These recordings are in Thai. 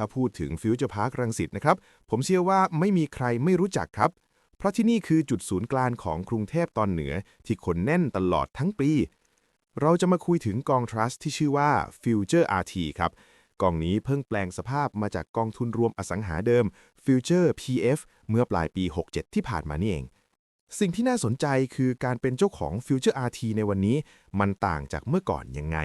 ถ้าพูดถึงฟิวเจอร์พาร์ครังสิตนะครับ ผมเชื่อว่าไม่มีใครไม่รู้จักครับ เพราะที่นี่คือจุดศูนย์กลางของกรุงเทพตอนเหนือที่คนแน่นตลอดทั้งปี เราจะมาคุยถึงกองทรัสที่ชื่อว่า Future RT ครับ กองนี้เพิ่งแปลงสภาพมาจากกองทุนรวมอสังหาเดิม Future PF เมื่อปลายปี 67 ที่ผ่านมานี่เองสิ่งที่น่าสนใจคือการเป็นเจ้าของ Future RT ในวันนี้ มันต่างจากเมื่อก่อนยังไง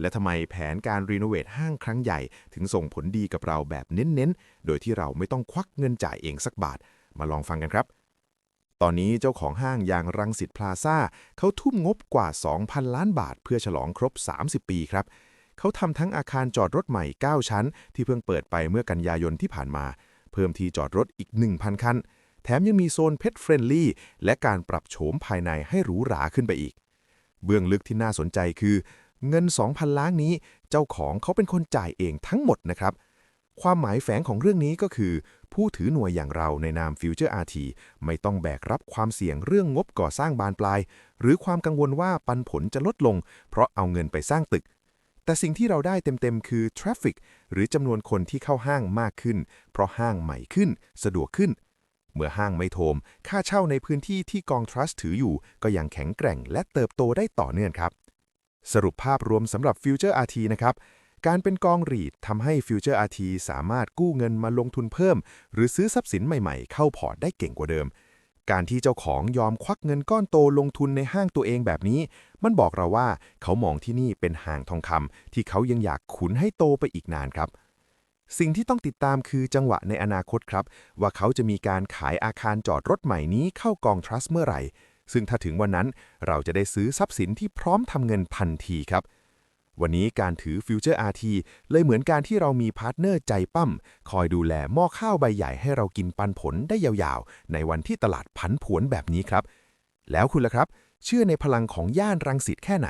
และทำไมแผนการรีโนเวทห้างครั้งใหญ่ ถึงส่งผลดีกับเราแบบเน้นๆ โดยที่เราไม่ต้องควักเงินจ่ายเองสักบาท มาลองฟังกันครับ ตอนนี้เจ้าของห้างอย่างรังสิตพลาซ่าเขาทุ่มงบกว่า 2,000 ล้านบาท เพื่อฉลองครบ 30 ปีครับ เขาทำทั้งอาคารจอดรถใหม่ 9 ชั้น ที่เพิ่งเปิดไปเมื่อกันยายนที่ผ่านมา เพิ่มที่จอดรถอีก 1,000 คัน แถมยังมีโซนเพ t เฟรนลี่และการปรับโฉมภายในให้หรูหราขึ้นไปอีก เบื้องลึกที่น่าสนใจคือ เงิน 2,000 ล้านนี้ เจ้าของเขาเป็นคนจ่ายเองทั้งหมดนะครับ ความหมายแฝงของเรื่องนี้ก็คือ ผู้ถือหน่วยอย่างเราในนาม Future RT ไม่ต้องแบกรับความเสี่ยงเรื่องงบก่อสร้างบานปลาย หรือความกังวลว่าปันผลจะลดลง เพราะเอาเงินไปสร้างตึก แต่สิ่งที่เราได้เต็มๆคือ Traffic หรือจำนวนคนที่เข้าห้างมากขึ้น เพราะห้างใหม่ขึ้น สะดวกขึ้นเมื่อห้างไม่โทม ค่าเช่าในพื้นที่ที่กองทรัสต์ถืออยู่ ก็ยังแข็งแกร่งและเติบโตได้ต่อเนื่องครับ สรุปภาพรวมสำหรับ Future RT นะครับ การเป็นกองรีดทำให้ Future RT สามารถกู้เงินมาลงทุนเพิ่ม หรือซื้อทรัพย์สินใหม่ๆ เข้าพอร์ตได้เก่งกว่าเดิม การที่เจ้าของยอมควักเงินก้อนโตลงทุนในห้างตัวเองแบบนี้ มันบอกเราว่าเขามองที่นี่เป็นห่างทองคำที่เขายังอยากขุนให้โตไปอีกนานครับสิ่งที่ต้องติดตามคือจังหวะในอนาคตครับ ว่าเขาจะมีการขายอาคารจอดรถใหม่นี้เข้ากองทรัสเมื่อไหร่ ซึ่งถ้าถึงวันนั้นเราจะได้ซื้อทรัพย์สินที่พร้อมทำเงินทันทีครับ วันนี้การถือ Future RT เลยเหมือนการที่เรามีพาร์ทเนอร์ใจปั้ม คอยดูแลหม้อข้าวใบใหญ่ให้เรากินปันผลได้ยาวๆ ในวันที่ตลาดผันผวนแบบนี้ครับ แล้วคุณล่ะครับ เชื่อในพลังของย่านรังสิตแค่ไหน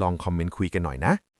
ลองคอมเมนต์คุยกันหน่อยนะ